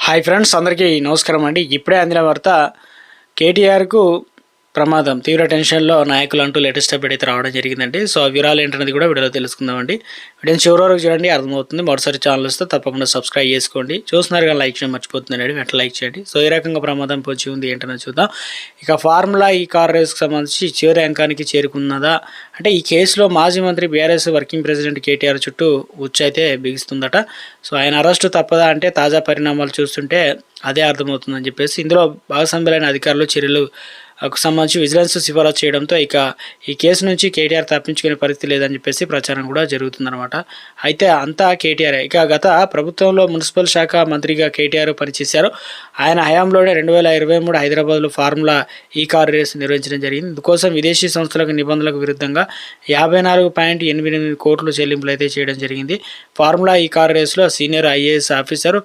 Hi friends అందరికీ నమస్కారం అండి. ఇప్పుడే అందిన వార్త కేటీఆర్కు ప్రమాదం. తీవ్ర టెన్షన్లో నాయకులు అంటూ లేటెస్ట్ అప్డేట్ అయితే రావడం జరిగిందండి. సో ఆ వివరాలు ఏంటనేది కూడా వీడియోలో తెలుసుకుందామండి. వీడియోని చివరి వరకు చూడండి అర్థమవుతుంది. మరోసారి ఛానల్ వస్తే తప్పకుండా సబ్స్క్రైబ్ చేసుకోండి. చూస్తున్నారు కానీ లైక్ చేయడం మర్చిపోతుందండి. వెంట లైక్ చేయండి. సో ఏ రకంగా ప్రమాదం పోచి ఉంది ఏంటనేది చూద్దాం. ఇక ఫార్ములా ఈ కార్ రేస్కి సంబంధించి చివరి అంకానికి చేరుకున్నదా? అంటే ఈ కేసులో మాజీ మంత్రి బీఆర్ఎస్ వర్కింగ్ ప్రెసిడెంట్ కేటీఆర్ చుట్టూ ఉచ్చైతే బిగిస్తుందట బిగుస్తుందట. సో ఆయన అరెస్టు తప్పదా అంటే తాజా పరిణామాలు చూస్తుంటే అదే అర్థమవుతుందని చెప్పేసి ఇందులో భాగస్వామ్యులైన అధికారులు చర్యలు సంబంధించి విజిలెన్స్ సిఫారసు చేయడంతో ఇక ఈ కేసు నుంచి కేటీఆర్ తప్పించుకునే పరిస్థితి లేదని చెప్పేసి ప్రచారం కూడా జరుగుతుందన్నమాట. అయితే అంతా కేటీఆర్. ఇక గత ప్రభుత్వంలో మున్సిపల్ శాఖ మంత్రిగా కేటీఆర్ పనిచేశారు. ఆయన హయాంలోనే రెండు వేల ఇరవై మూడు హైదరాబాద్లో ఫార్ములా ఈ కార్ రేస్ నిర్వహించడం జరిగింది. ఇందుకోసం విదేశీ సంస్థలకు నిబంధనలకు విరుద్ధంగా యాభై నాలుగు పాయింట్ ఎనిమిది ఎనిమిది కోట్లు చెల్లింపులు అయితే చేయడం జరిగింది. ఫార్ములా ఈ కార్ రేస్లో సీనియర్ ఐఏఎస్ ఆఫీసర్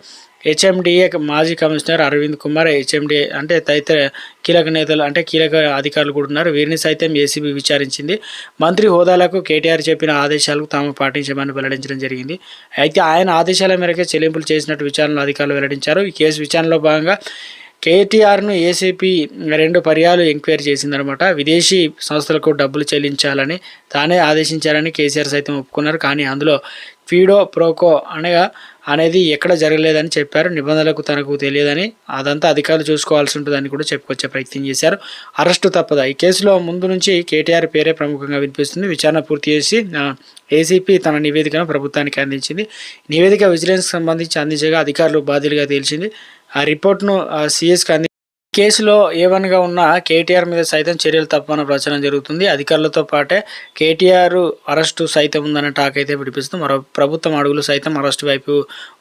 హెచ్ఎండిఏ మాజీ కమిషనర్ అరవింద్ కుమార్ హెచ్ఎండిఏ అంటే తదితర కీలక నేతలు అంటే కీలక అధికారులు కూడా ఉన్నారు. వీరిని సైతం ఏసీబీ విచారించింది. మంత్రి హోదాలకు కేటీఆర్ చెప్పిన ఆదేశాలకు తాము పాటించమని వెల్లడించడం జరిగింది. అయితే ఆయన ఆదేశాల మేరకే చెల్లింపులు చేసినట్టు విచారణలో అధికారులు వెల్లడించారు. ఈ కేసు విచారణలో భాగంగా కేటీఆర్ను ఏసీపీ రెండు పర్యాలు ఎంక్వైరీ చేసిందనమాట. విదేశీ సంస్థలకు డబ్బులు చెల్లించాలని తానే ఆదేశించారని కేసీఆర్ సైతం ఒప్పుకున్నారు. కానీ అందులో ఫీడో ప్రోకో అనగా అనేది ఎక్కడ జరగలేదని చెప్పారు. నిబంధనలకు తనకు తెలియదని అదంతా అధికారులు చూసుకోవాల్సి ఉంటుందని కూడా చెప్పుకొచ్చే ప్రయత్నం చేశారు. అరెస్టు తప్పదా? ఈ కేసులో ముందు నుంచి కేటీఆర్ పేరే ప్రముఖంగా వినిపిస్తుంది. విచారణ పూర్తి చేసి ఏసీపీ తన నివేదికను ప్రభుత్వానికి అందించింది. నివేదిక విజిలెన్స్ సంబంధించి అందించగా అధికారులు బాధ్యులుగా తేల్చింది. ఆ రిపోర్ట్ను సిఎస్కి అంది కేసులో ఏవన్గా ఉన్న కేటీఆర్ మీద సైతం చర్యలు తప్పన ప్రచారం జరుగుతుంది. అధికారులతో పాటే కేటీఆర్ అరెస్టు సైతం ఉందన్న టాక్ అయితే విడిపిస్తుంది మరో ప్రభుత్వం అడుగులు సైతం అరెస్టు వైపు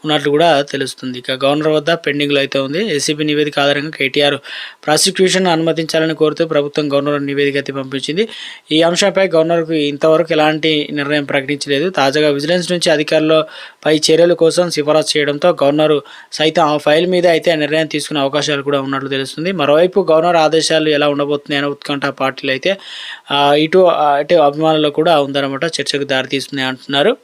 ఉన్నట్లు కూడా తెలుస్తుంది. ఇక గవర్నర్ వద్ద పెండింగ్లో అయితే ఉంది. ఏసీబీ నివేదిక ఆధారంగా కేటీఆర్ ప్రాసిక్యూషన్ అనుమతించాలని కోరుతూ ప్రభుత్వం గవర్నర్ నివేదిక అయితే పంపించింది. ఈ అంశంపై గవర్నర్కు ఇంతవరకు ఎలాంటి నిర్ణయం ప్రకటించలేదు. తాజాగా విజిలెన్స్ నుంచి అధికారులపై చర్యల కోసం సిఫారసు చేయడంతో గవర్నర్ సైతం ఆ ఫైల్ మీద అయితే నిర్ణయం తీసుకునే అవకాశాలు కూడా ఉన్నట్లు తెలుస్తుంది. మరోవైపు గవర్నర్ ఆదేశాలు ఎలా ఉండబోతున్నాయి అనే ఉత్కంఠ పార్టీలు అయితే ఇటు అటు అభిమానులు కూడా ఉందన్నమాట చర్చకు దారితీస్తున్నాయి అంటున్నారు.